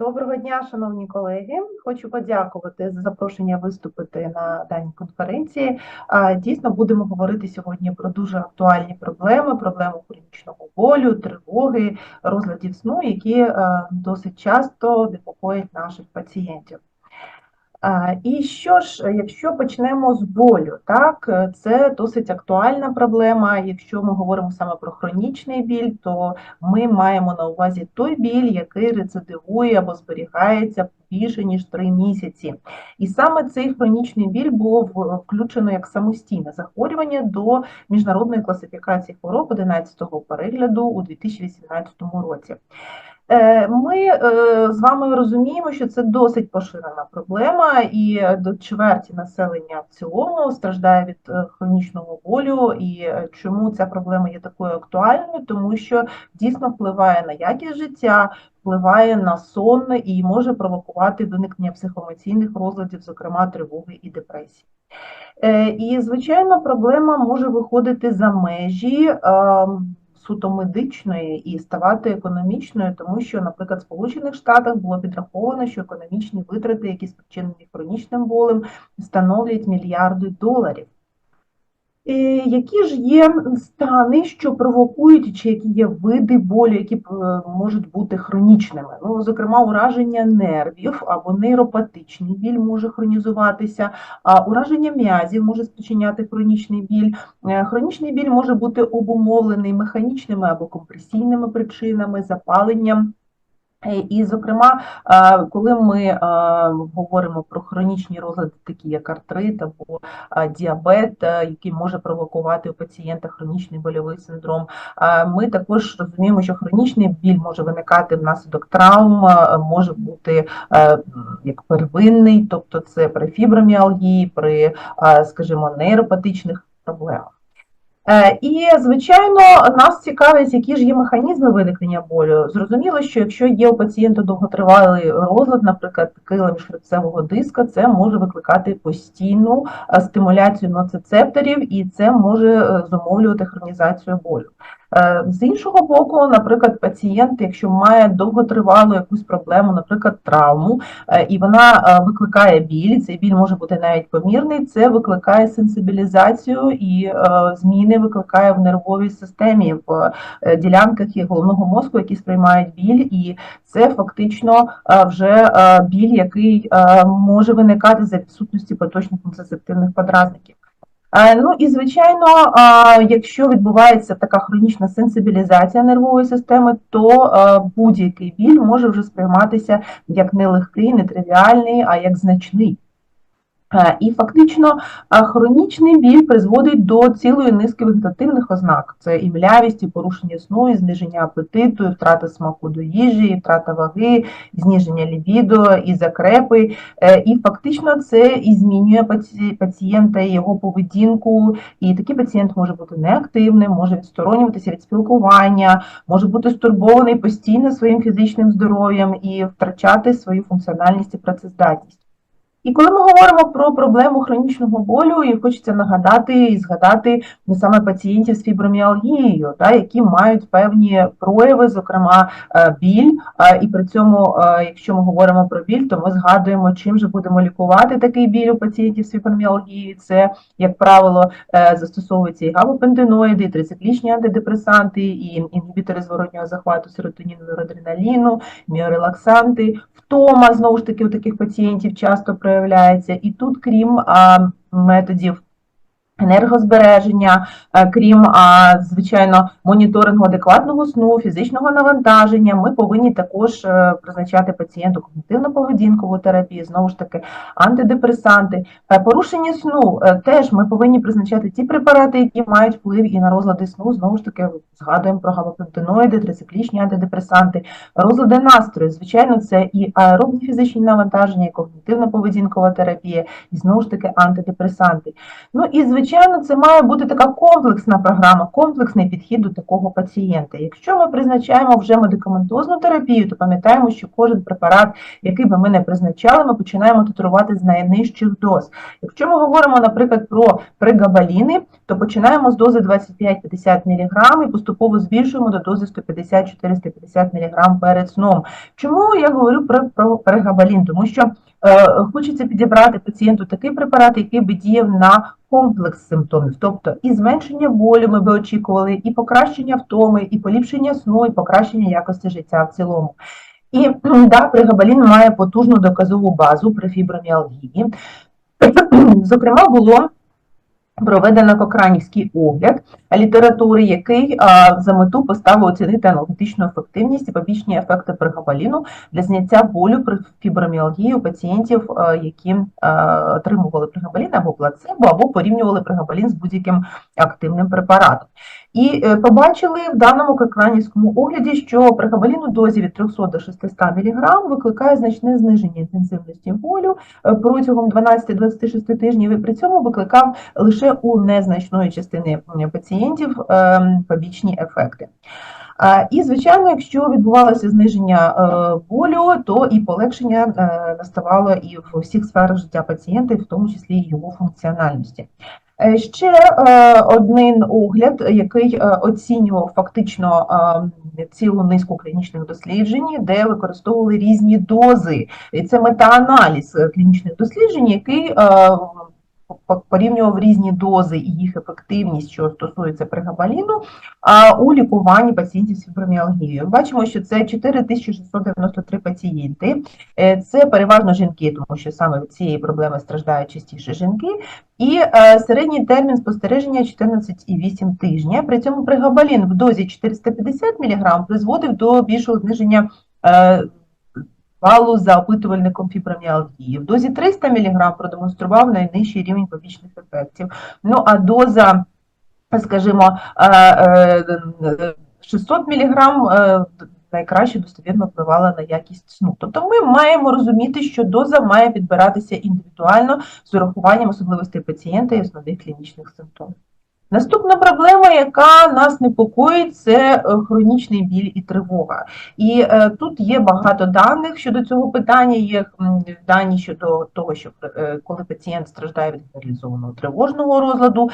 Доброго дня, шановні колеги. Хочу подякувати за запрошення виступити на даній конференції. Дійсно, будемо говорити сьогодні про дуже актуальні проблеми: проблему хронічного болю, тривоги, розладів сну, які е, досить часто непокоять наших пацієнтів. І що ж, якщо почнемо з болю, так, е, це досить актуальна проблема. Якщо ми говоримо саме про хронічний біль, то ми маємо на увазі той біль, який рецидивує або зберігається більше ніж 3 місяці. І саме цей хронічний біль було включено як самостійне захворювання до міжнародної класифікації хвороб 11-го перегляду у 2018 році. Е, Ми е, з вами розуміємо, що це досить поширена проблема, і до чверті населення в цілому страждає від е, хронічного болю. І чому ця проблема є такою актуальною? Тому що дійсно впливає на якість життя, впливає на сон і може провокувати виникнення психоемоційних розладів, зокрема тривоги і депресії. І, звичайно, проблема може виходити за межі ем, суто медичної і ставати економічною, тому що, наприклад, в Сполучених Штатах було підраховано, що економічні витрати, які спричинені хронічним болем, становлять мільярди доларів. Е, Які ж є стани, що провокують, чи які є види болю, які е, можуть бути хронічними? Ну, зокрема, ураження нервів або нейропатичний біль може хронізуватися, а ураження м'язів може спричиняти хронічний біль. Е, Хронічний біль може бути обумовлений механічними або компресійними причинами, запаленням. Е, І, зокрема, е, коли ми е, говоримо про хронічні розлади, такі як артрит або діабет, який може провокувати у пацієнта хронічний больовий синдром, ми також розуміємо, що хронічний біль може виникати внаслідок травм, може бути як первинний, тобто це при фіброміалгії, при, скажімо, нейропатичних проблемах. Е, І, звичайно, нас цікавить, які ж є механізми виникнення болю. Зрозуміло, що якщо є у пацієнта довготривалий розлад, наприклад, килим шрицевого диска, це може викликати постійну е, стимуляцію ноцицепторів, і це може е, зумовлювати хронізацію болю. Е, З іншого боку, наприклад, пацієнт, якщо має довготривалу якусь проблему, наприклад, травму, е, і вона е, викликає біль, цей біль може бути навіть помірний, це викликає сенсибілізацію і зміни викликає в нервовій системі, в ділянках і головного мозку, які сприймають біль, і це фактично вже біль, який може виникати за відсутності поточних нецезептивних подразників. Е, Ну і звичайно, е, якщо відбувається така хронічна сенсибілізація нервової системи, то е, будь-який біль може вже сприйматися як не легкий, не тривіальний, а як значний. Е, І фактично е, хронічний біль призводить до цілої низки вегетативних ознак: це і млявість, і порушення сну, і зниження апетиту, і втрата смаку до їжі, і втрата ваги, і зниження лібідо, і закрепи. Е, І фактично це і змінює пацієнта, його поведінку. І такий пацієнт може бути неактивним, може відсторонюватися від спілкування, може бути стурбований постійно своїм фізичним здоров'ям і втрачати свою функціональність і працездатність. І коли ми говоримо про проблему хронічного болю, і хочеться нагадати і згадати не саме пацієнтів з фіброміалгією, та, які мають певні прояви, зокрема е, біль. І при цьому, е, якщо ми говоримо про біль, то ми згадуємо, чим же будемо лікувати такий біль у пацієнтів з фіброміалгією. Це, як правило, е, застосовуються і габапентиноїди, і трициклічні антидепресанти, і інгібітори зворотнього захвату серотоніну, норадреналіну, міорелаксанти. Втома знову ж таки у таких пацієнтів часто проявляється. І тут, крім методів енергозбереження, е, крім, звичайно, моніторингу адекватного сну, фізичного навантаження, ми повинні також е, призначати пацієнту когнітивно-поведінкову терапію, знову ж таки, антидепресанти. Е, Порушення сну теж ми повинні призначати ті препарати, які мають вплив і на розлади сну. Знову ж таки, згадуємо про габапентиноїди, трициклічні антидепресанти, розлади настрою. Звичайно, це і аеробні фізичні навантаження, і когнітивно-поведінкова терапія, і знову ж таки антидепресанти. Ну і звичайно. Звичайно, це має бути така комплексна програма, комплексний підхід до такого пацієнта. Якщо ми призначаємо вже медикаментозну терапію, то пам'ятаємо, що кожен препарат, який би ми не призначали, ми починаємо титрувати з найнижчих доз. Якщо ми говоримо, наприклад, про прегабаліни, то починаємо з дози 25-50 мг і поступово збільшуємо до дози 150-450 мг перед сном. Чому я говорю про, про прегабалін? Тому що хочеться підібрати пацієнту такий препарат, який би діяв на комплекс симптомів, тобто і зменшення болю ми би очікували, і покращення втоми, і поліпшення сну, і покращення якості життя в цілому. І да, пригабалін має потужну доказову базу при фіброміалгії. Зокрема, було проведено кокранівський огляд літератури, який за мету поставив оцінити аналітичну ефективність і побічні ефекти пригабаліну для зняття болю при фіброміалгії у пацієнтів, які отримували пригабалін або плацебо, або порівнювали пригабалін з будь-яким активним препаратом. І е, побачили в даному кокранівському огляді, що у дозі від 300 до 600 мг викликає значне зниження інтенсивності болю е, протягом 12-26 тижнів і при цьому викликав лише у незначної частини пацієнтів ем, побічні ефекти. І, звичайно, якщо відбувалося зниження е, болю, то і полегшення наставало і в усіх сферах життя пацієнта, в тому числі і його функціональності. Е, ще е, один огляд, який е, оцінював фактично цілу низку клінічних досліджень, де використовували різні дози. І це метааналіз клінічних досліджень, який порівнював різні дози і їх ефективність, що стосується пригабаліну, у лікуванні пацієнтів з фіброміалгією. Бачимо, що це 4693 пацієнти, це переважно жінки, тому що саме від цієї проблеми страждають частіше жінки. І е, середній термін спостереження 14,8 тижня. При цьому пригабалін в дозі 450 мг призводив до більшого зниження е, балу за опитувальником фіброміалгії. В дозі 300 мг продемонстрував найнижчий рівень побічних ефектів. Ну а доза, скажімо, 600 мг найкраще достовірно впливала на якість сну. Тобто ми маємо розуміти, що доза має підбиратися індивідуально з урахуванням особливостей пацієнта і основних клінічних симптомів. Наступна проблема, яка нас непокоїть, це е, хронічний біль і тривога. І е, тут є багато даних щодо цього питання. Є дані щодо того, що е, коли пацієнт страждає від генералізованого тривожного розладу,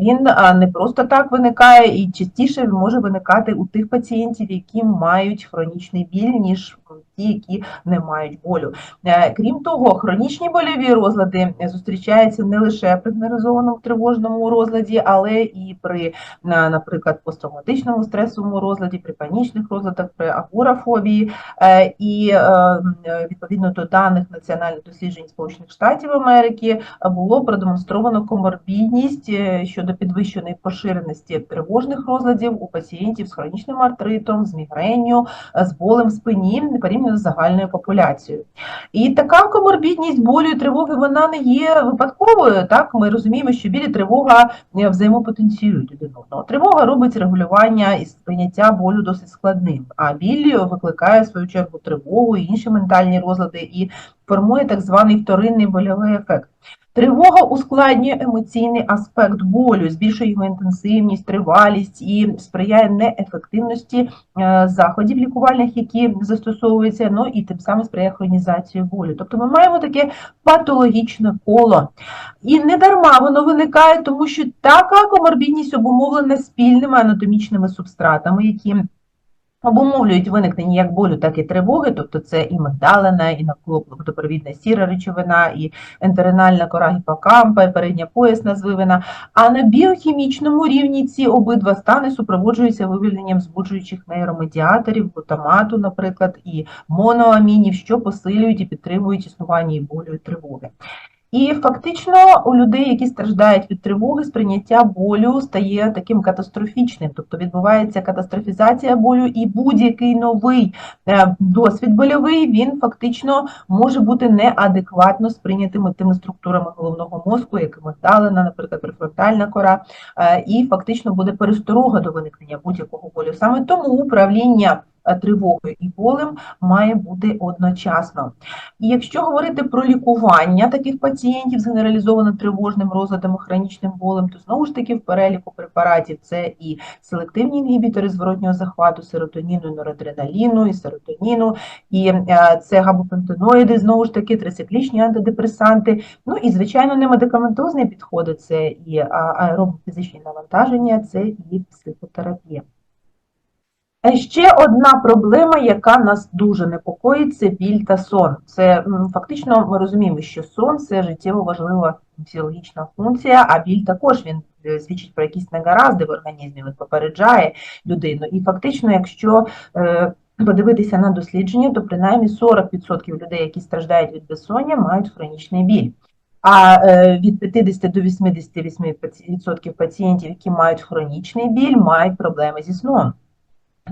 він не просто так виникає і частіше може виникати у тих пацієнтів, які мають хронічний біль, ніж ті, які не мають болю. Е, крім того, хронічні больові розлади зустрічаються не лише при генералізованому тривожному розладі, але і при, наприклад, посттравматичному стресовому розладі, при панічних розладах, при агорафобії. Е, і е, відповідно до даних національних досліджень Сполучених Штатів Америки було продемонстровано коморбідність щодо підвищеної поширеності тривожних розладів у пацієнтів з хронічним артритом, з мігренню, з болем в спині порівняно з загальною популяцією. І така коморбідність болю і тривоги вона не є випадковою. Так, Ми розуміємо, що білі тривога взаємопотенціюють один одного. Тривога робить регулювання і сприйняття болю досить складним, а біль викликає в свою чергу тривогу і інші ментальні розлади і формує так званий вторинний больовий ефект. Тривога ускладнює емоційний аспект болю, збільшує його інтенсивність, тривалість і сприяє неефективності е, заходів лікувальних, які застосовуються, ну і тим самим сприяє хронізації болю. Тобто ми маємо таке патологічне коло. І не дарма воно виникає, тому що така коморбідність обумовлена спільними анатомічними субстратами, які Обумовлюють виникнення як болю, так і тривоги, тобто це і мигдалина, і навколо сіра речовина, і ентеринальна кора гіпокампа, і передня поясна звивина. А на біохімічному рівні ці обидва стани супроводжуються вивільненням збуджуючих нейромедіаторів, глутамату, наприклад, і моноамінів, що посилюють і підтримують існування і болю і тривоги. І фактично у людей, які страждають від тривоги, сприйняття болю стає таким катастрофічним, тобто відбувається катастрофізація болю, і будь-який новий е, досвід больовий він фактично може бути неадекватно сприйнятими тими структурами головного мозку, якими далена, наприклад, префронтальна кора, е, і фактично буде пересторога до виникнення будь-якого болю. Саме тому управління тривогою і болем має бути одночасно. І якщо говорити про лікування таких пацієнтів з генералізовано тривожним розладом і хронічним болем, то знову ж таки в переліку препаратів це і селективні інгібітори зворотнього захвату серотоніну, норадреналіну, і серотоніну, і е, це габапентиноїди, знову ж таки, трициклічні антидепресанти. Ну і, звичайно, не медикаментозні підходи, це і аеробно-фізичні навантаження, це і психотерапія. А Ще одна проблема, яка нас дуже непокоїть, це біль та сон. Це фактично ми розуміємо, що сон це життєво важлива фізіологічна функція, а біль також він е, свідчить про якісь негаразди в організмі, він попереджає людину. І фактично, якщо е, подивитися на дослідження, то принаймні 40% людей, які страждають від безсоння, мають хронічний біль. А е, від 50 до 88% пацієнтів, які мають хронічний біль, мають проблеми зі сном.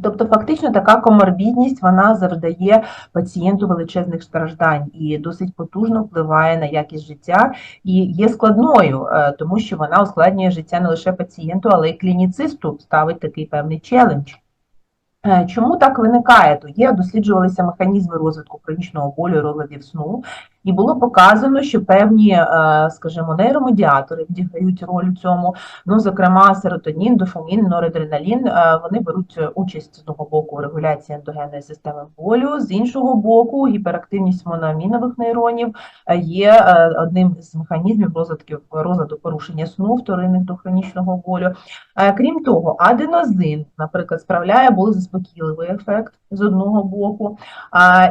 Тобто, фактично, така коморбідність вона завдає пацієнту величезних страждань і досить потужно впливає на якість життя і є складною, е, тому що вона ускладнює життя не лише пацієнту, але й клініцисту ставить такий певний челендж. Е, чому так виникає? То є досліджувалися механізми розвитку хронічного болю і розладів сну, і було показано, що певні, е, скажімо, нейромедіатори відіграють роль у цьому. Ну, зокрема, серотонін, дофамін, норадреналін, е, вони беруть участь з одного боку у регуляції ендогенної системи болю, з іншого боку, гіперактивність моноамінових нейронів є одним з механізмів розвитків розладу порушення сну, вторинних до хронічного болю. Крім того, аденозин, наприклад, справляє болезаспокійливий ефект з одного боку,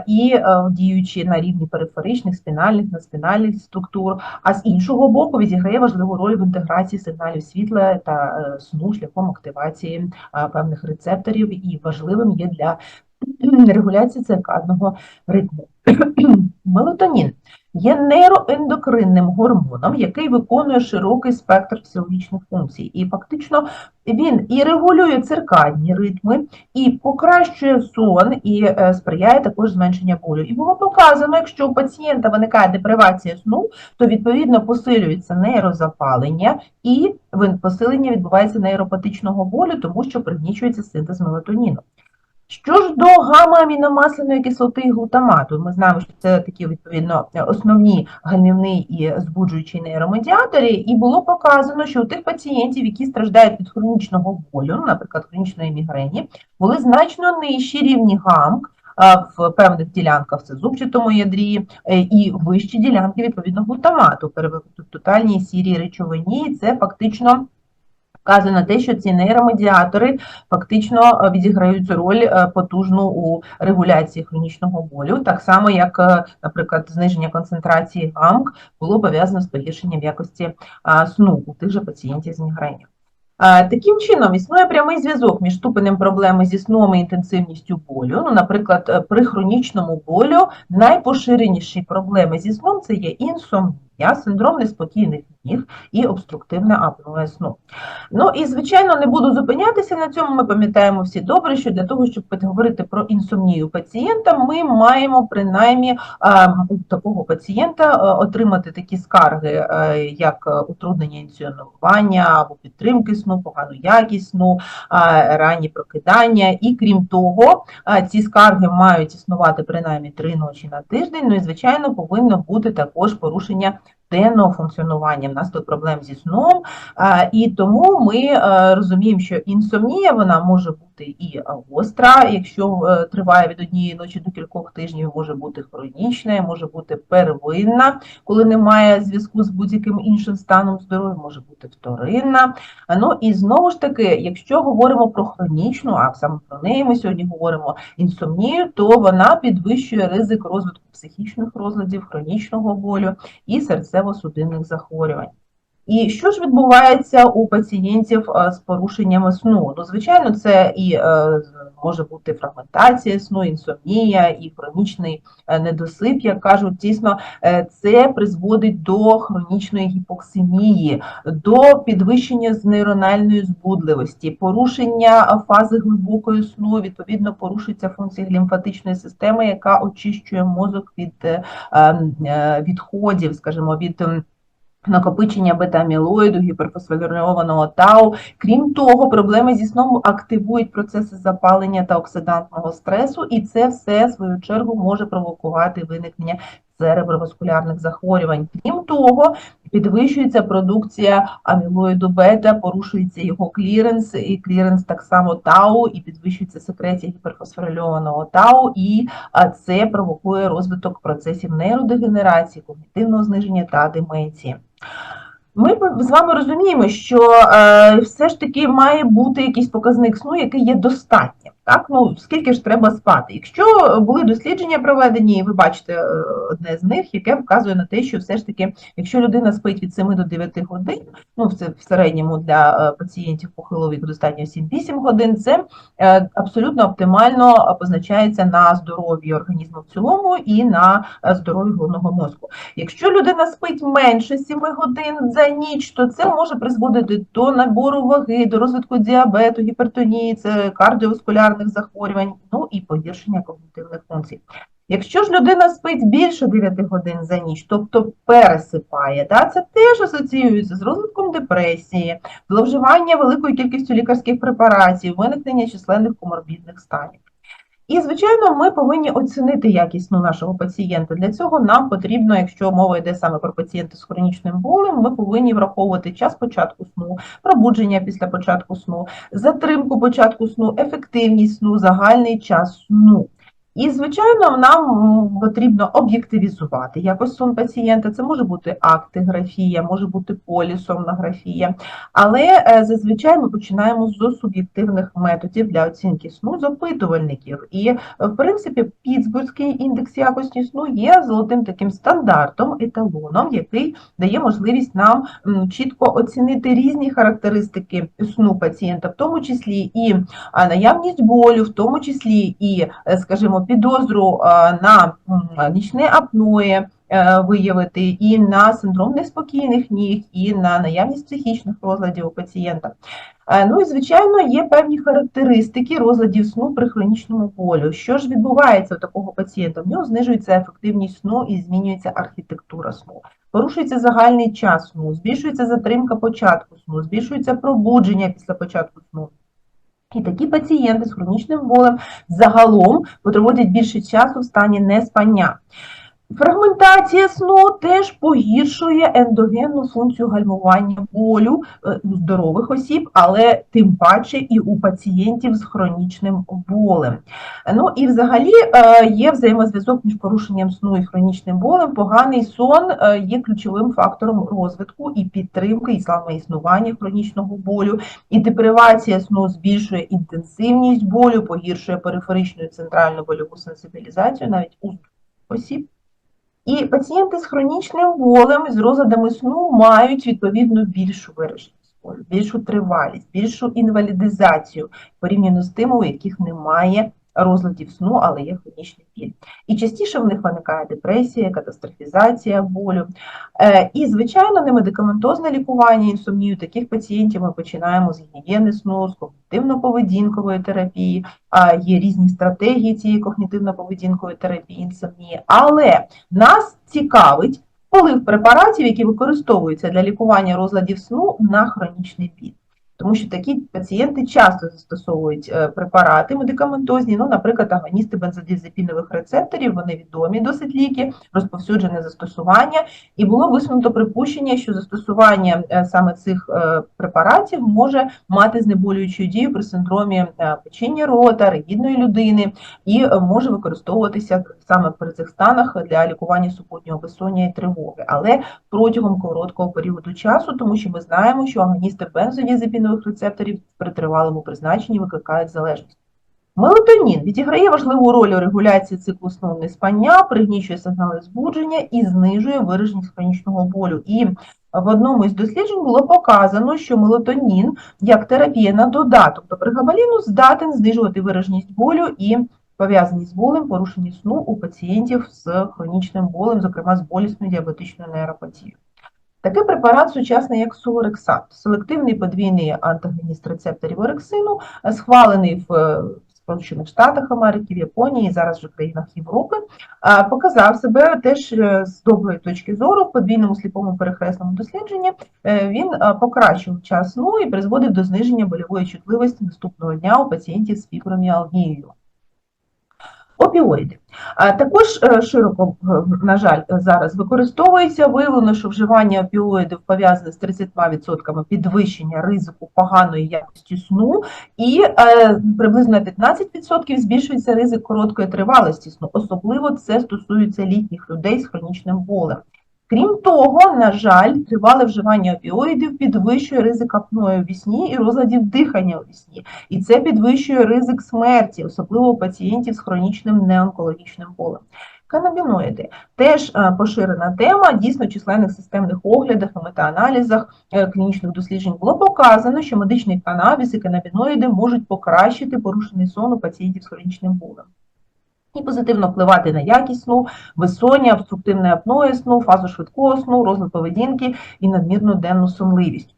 і діючи на рівні периферичних спінальних, надспінальних структур, а з іншого боку відіграє важливу роль в інтеграції сигналів світла та е, сну шляхом активації певних рецепторів, і важливим є для регуляції циркадного ритму. Мелатонін є нейроендокринним гормоном, який виконує широкий спектр фізіологічних функцій. І фактично він і регулює циркадні ритми, і покращує сон, і е, сприяє також зменшення болю. І було показано, якщо у пацієнта виникає депривація сну, то відповідно посилюється нейрозапалення і посилення відбувається нейропатичного болю, тому що пригнічується синтез мелатоніну. Що ж до гамма-аміномасляної кислоти і глутамату, ми знаємо, що це такі відповідно основні гальмівні і збуджуючі нейромедіатори, і було показано, що у тих пацієнтів, які страждають від хронічного болю, ну, наприклад, хронічної мігрені, були значно нижчі рівні гамк в певних ділянках це зубчатому ядрі, е, і вищі ділянки відповідно глутамату, в тотальній сірій речовині, це фактично вказує на те, що ці нейромедіатори фактично е, відіграють роль е, потужну у регуляції хронічного болю, так само, як, е, наприклад, зниження концентрації гамк було пов'язано з погіршенням якості сну у тих же пацієнтів з мігренью. Таким чином, існує прямий зв'язок між ступенем проблеми зі сном і інтенсивністю болю. Ну, Наприклад, при хронічному болю найпоширеніші проблеми зі сном це є інсомнія, синдром неспокійних ніг і обструктивне апноe сну. Ну і, звичайно, не буду зупинятися на цьому. Ми пам'ятаємо всі добре, що для того, щоб говорити про інсомнію пацієнта, ми маємо принаймні у такого пацієнта отримати такі скарги, як утруднення інціонування або підтримки сну, погану якість сну, ранні прокидання. І крім того, ці скарги мають існувати принаймні три ночі на тиждень. Ну і, звичайно, повинно бути також порушення сьогодні денного функціонування, в нас тут проблем зі сном, і тому ми е, розуміємо, що інсомнія вона може бути і гостра, якщо е, триває від однієї ночі до кількох тижнів, може бути хронічна, може бути первинна, коли немає зв'язку з будь-яким іншим станом здоров'я, може бути вторинна. Ну і знову ж таки, якщо говоримо про хронічну, а саме про неї ми сьогодні говоримо інсомнію, то вона підвищує ризик розвитку психічних розладів, хронічного болю і серцево-судинних захворювань. І що ж відбувається у пацієнтів е, з порушеннями сну? Ну, звичайно, це і е, може бути фрагментація сну, інсомнія, і хронічний е, недосип, як кажуть, дійсно, це призводить до хронічної гіпоксимії, до підвищення з нейрональної збудливості, порушення фази глибокої сну, відповідно, порушується функція лімфатичної системи, яка очищує мозок від ем, відходів, скажімо, від накопичення бета-амілоїду, гіперфосфорильованого тау. Крім того, проблеми зі сном активують процеси запалення та оксидантного стресу, і це все, в свою чергу, може провокувати виникнення цереброваскулярних захворювань. Крім того, підвищується продукція амілоїду бета, порушується його кліренс, і кліренс так само тау, і підвищується секреція гіперфосфорильованого тау, і це провокує розвиток процесів нейродегенерації, когнітивного зниження та деменції. Ми з вами розуміємо, що е, все ж таки має бути якийсь показник сну, який є достатнім. Так, ну скільки ж треба спати? Якщо були дослідження проведені, і ви бачите е, одне з них, яке вказує на те, що все ж таки, якщо людина спить від 7 до 9 годин, ну це в середньому для е, пацієнтів похилого віку достатньо 7-8 годин, це е, абсолютно оптимально позначається на здоров'ї організму в цілому і на здоров'ї головного мозку. Якщо людина спить менше 7 годин за ніч, то це може призводити до набору ваги, до розвитку діабету, гіпертонії, це кардіоваскулярних серцево захворювань, ну і погіршення когнітивних функцій. Якщо ж людина спить більше 9 годин за ніч, тобто пересипає, да, це теж асоціюється з розвитком депресії, зловживання великою кількістю лікарських препаратів, виникнення численних коморбідних станів. І, звичайно, ми повинні оцінити якісну нашого пацієнта. Для цього нам потрібно, якщо мова йде саме про пацієнта з хронічним болем, ми повинні враховувати час початку сну, пробудження після початку сну, затримку початку сну, ефективність сну, загальний час сну. І, звичайно, нам потрібно об'єктивізувати якось сон пацієнта. Це може бути актиграфія, може бути полісомнографія. Але е, зазвичай ми починаємо з суб'єктивних методів для оцінки сну з опитувальників. І, в принципі, Пітсбурзький індекс якості сну є золотим таким стандартом, еталоном, який дає можливість нам чітко оцінити різні характеристики сну пацієнта, в тому числі і наявність болю, в тому числі і, е, скажімо, підозру на нічне апноє е, виявити, і на синдром неспокійних ніг, і на наявність психічних розладів у пацієнта. Е, ну і, звичайно, є певні характеристики розладів сну при хронічному болю. Що ж відбувається у такого пацієнта? В нього знижується ефективність сну і змінюється архітектура сну. Порушується загальний час сну, збільшується затримка початку сну, збільшується пробудження після початку сну. І такі пацієнти з хронічним болем загалом проводять більше часу в стані неспання. Фрагментація сну теж погіршує ендогенну функцію гальмування болю е, у здорових осіб, але тим паче і у пацієнтів з хронічним болем. Ну і взагалі е, є взаємозв'язок між порушенням сну і хронічним болем. Поганий сон е, є ключовим фактором розвитку і підтримки і саме існування хронічного болю. І депривація сну збільшує інтенсивність болю, погіршує периферичну і центральну больову сенсибілізацію навіть у осіб. І пацієнти з хронічним болем з розладами сну мають відповідно більшу вираженість болю, більшу тривалість, більшу інвалідизацію порівняно з тими, у яких немає розладів сну, але є хронічний біль. І частіше в них виникає депресія, катастрофізація болю. Е, і, звичайно, немедикаментозне лікування інсомнію таких пацієнтів ми починаємо з гігієни сну, з когнітивно-поведінкової терапії, є різні стратегії цієї когнітивно-поведінкової терапії інсомнії. Але нас цікавить вплив препаратів, які використовуються для лікування розладів сну на хронічний біль тому що такі пацієнти часто застосовують е, препарати медикаментозні, ну, наприклад, агоністи бензодіазепінових рецепторів, вони відомі досить ліки, розповсюджене застосування, і було висунуто припущення, що застосування е, саме цих е, препаратів може мати знеболюючу дію при синдромі печіння рота, ригідної людини, і може використовуватися саме при цих станах для лікування супутнього безсоння і тривоги, але протягом короткого періоду часу, тому що ми знаємо, що агоністи бензодіазепінових endокринних рецепторів при тривалому призначенні викликають залежність. Мелатонін відіграє важливу роль у регуляції циклу сну неспання, пригнічує сигнали збудження і знижує вираженість хронічного болю. І в одному із досліджень було показано, що мелатонін як терапія на додаток до пригабаліну здатен знижувати вираженість болю і пов'язані з болем порушення сну у пацієнтів з хронічним болем, зокрема з болісною діабетичною нейропатією. Такий препарат сучасний, як сулорексат, селективний подвійний антагоніст рецепторів орексину, схвалений в Сполучених Штатах Америки, в Японії, зараз вже в країнах Європи, е, показав себе теж е, з доброї точки зору в подвійному сліпому перехресному дослідженні. Е, Він е, покращив час сну і призводив до зниження больової чутливості наступного дня у пацієнтів з фіброміалгією. Опіоїди. А Також е, широко, е, на жаль, зараз використовується. Виявлено, що вживання опіоїдів пов'язане з 30% підвищення ризику поганої якості сну, і е, приблизно 15% збільшується ризик короткої тривалості сну. Особливо це стосується літніх людей з хронічним болем. Крім того, на жаль, тривале вживання опіоїдів підвищує ризик апної у вісні і розладів дихання у вісні. І це підвищує ризик смерті, особливо у пацієнтів з хронічним неонкологічним болем. Канабіноїди теж е, поширена тема. Дійсно, в численних системних оглядах і метааналізах е, клінічних досліджень було показано, що медичний канабіс і канабіноїди можуть покращити порушений сон у пацієнтів з хронічним болем. І позитивно впливати на якість сну, безсоння, обструктивне апноє сну, фазу швидкого сну, розлад поведінки і надмірну денну сонливість.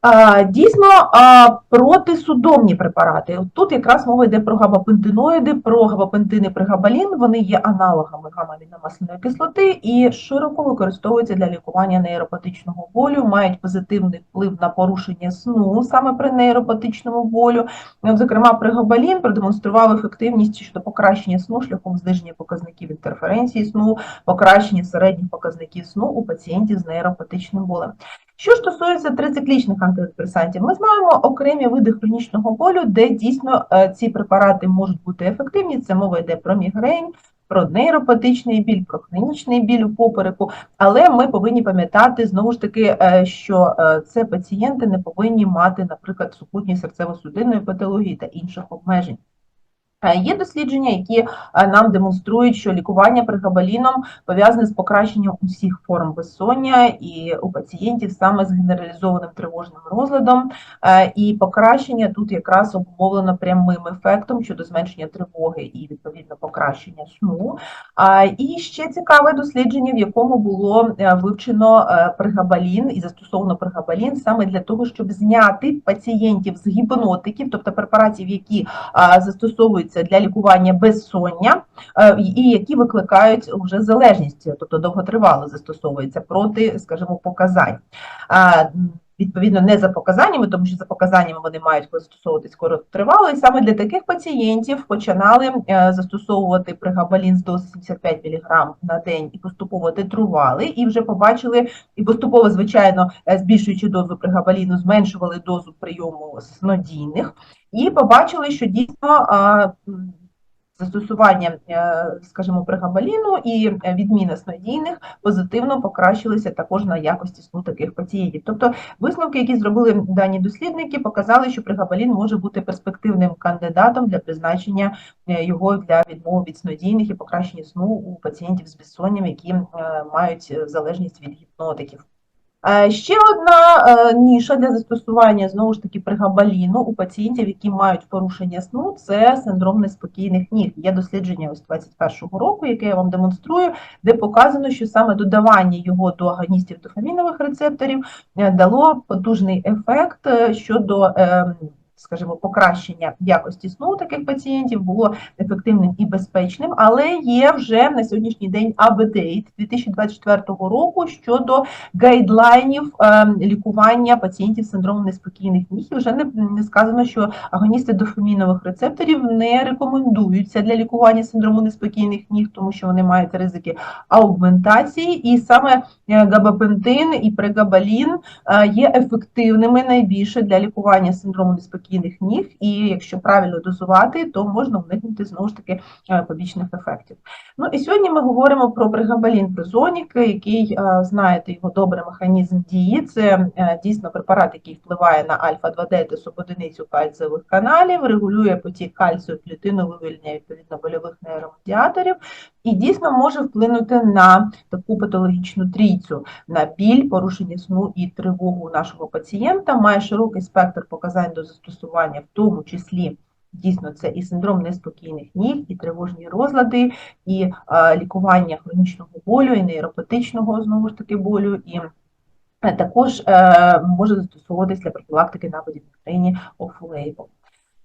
А, Дійсно, протисудомні препарати. Тут якраз мова йде про габапентиноїди, про габапентини пригабалін. Вони є аналогами гамма-аміномасляної кислоти і широко використовуються для лікування нейропатичного болю, мають позитивний вплив на порушення сну саме при нейропатичному болю. Зокрема, пригабалін продемонстрував ефективність щодо покращення сну шляхом зниження показників інтерференції сну, покращення середніх показників сну у пацієнтів з нейропатичним болем. Що стосується трициклічних антидепресантів, ми знаємо окремі види хронічного болю, де дійсно е, ці препарати можуть бути ефективні. Це мова йде про мігрень, про нейропатичний біль, про хронічний біль у попереку, але ми повинні пам'ятати знову ж таки, е, що е, це пацієнти не повинні мати, наприклад, супутні серцево-судинної патології та інших обмежень. Е, є дослідження, які е, нам демонструють, що лікування пригабаліном пов'язане з покращенням усіх форм безсоння і у пацієнтів саме з генералізованим тривожним розладом, е, і покращення тут якраз обумовлено прямим ефектом щодо зменшення тривоги і відповідно покращення сну. І ще цікаве дослідження, в якому було вивчено пригабалін і застосовано пригабалін саме для того, щоб зняти пацієнтів з гіпнотиків, тобто препаратів, які застосовують використовуються для лікування безсоння е, і які викликають вже залежність, тобто довготривало застосовується проти, скажімо, показань. Відповідно, не за показаннями, тому що за показаннями вони мають застосовуватись короткотривало, і саме для таких пацієнтів починали е, застосовувати пригабалін з дози 75 мг на день і поступово титрували, і вже побачили, і поступово, звичайно, е, збільшуючи дозу пригабаліну, зменшували дозу прийому снодійних, і побачили, що дійсно застосування, е, скажімо, пригабаліну і відміна снодійних позитивно покращилися також на якості сну таких пацієнтів. Тобто висновки, які зробили дані дослідники, показали, що пригабалін може бути перспективним кандидатом для призначення е, його для відмови від снодійних і покращення сну у пацієнтів з безсонням, які е, мають залежність від гіпнотиків. Е, ще одна е, ніша для застосування знову ж таки пригабаліну у пацієнтів, які мають порушення сну, це синдром неспокійних ніг. Є дослідження ось 21-го року, яке я вам демонструю, де показано, що саме додавання його до агоністів дофамінових рецепторів е, дало потужний ефект щодо ем, скажімо, покращення якості сну таких пацієнтів було ефективним і безпечним, але є вже на сьогоднішній день апдейт 2024 року щодо гайдлайнів ем, лікування пацієнтів з синдромом неспокійних ніг. І вже не, сказано, що агоністи дофамінових рецепторів не рекомендуються для лікування синдрому неспокійних ніг, тому що вони мають ризики аугментації, і саме е, габапентин і прегабалін е, є ефективними найбільше для лікування синдрому неспокійних спокійних ніг, і якщо правильно дозувати, то можна уникнути знову ж таки е, побічних ефектів. Ну і сьогодні ми говоримо про пригабалін призонік, який е, знаєте його добрий механізм дії. Це е, дійсно препарат, який впливає на альфа-2 дельта субодиницю кальцієвих каналів, регулює потік кальцію клітину, вивільнення відповідно больових нейромедіаторів, і дійсно може вплинути на таку патологічну трійцю, на біль, порушення сну і тривогу нашого пацієнта, має широкий спектр показань до застосування, в тому числі. Дійсно, це і синдром неспокійних ніг, і тривожні розлади, і е, лікування хронічного болю, і нейропатичного знову ж таки болю, і також е, може застосовуватися для профілактики нападів на країні off-label.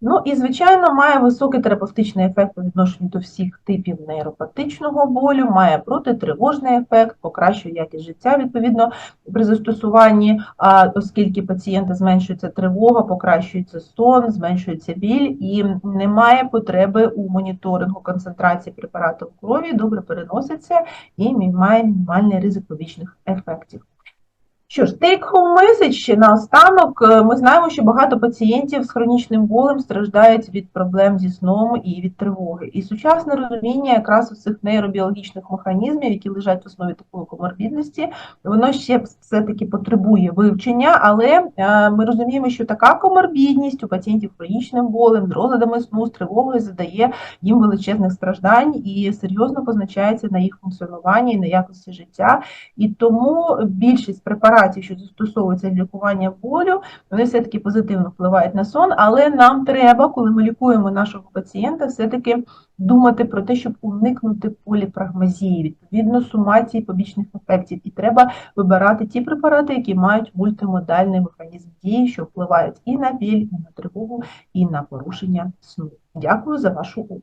Ну і, звичайно, має високий терапевтичний ефект по відношенню до всіх типів нейропатичного болю, має протитривожний ефект, покращує якість життя відповідно при застосуванні, а, оскільки пацієнта зменшується тривога, покращується сон, зменшується біль і немає потреби у моніторингу концентрації препарату в крові, добре переноситься і має мінімальний ризик побічних ефектів. Що ж, take-home message наостанок. Е, Ми знаємо, що багато пацієнтів з хронічним болем страждають від проблем зі сном і від тривоги. І сучасне розуміння якраз у цих нейробіологічних механізмів, які лежать в основі такої коморбідності, воно ще все-таки потребує вивчення, але е, ми розуміємо, що така коморбідність у пацієнтів з хронічним болем, з розладами сну, з тривогою задає їм величезних страждань і серйозно позначається на їх функціонуванні і на якості життя. І тому більшість препаратів, що застосовуються для лікування болю, вони все-таки позитивно впливають на сон, але нам треба, коли ми лікуємо нашого пацієнта, все-таки думати про те, щоб уникнути поліпрагмазії, відповідно сумації побічних ефектів. І треба вибирати ті препарати, які мають мультимодальний механізм дії, що впливають і на біль, і на тривогу, і на порушення сну. Дякую за вашу увагу.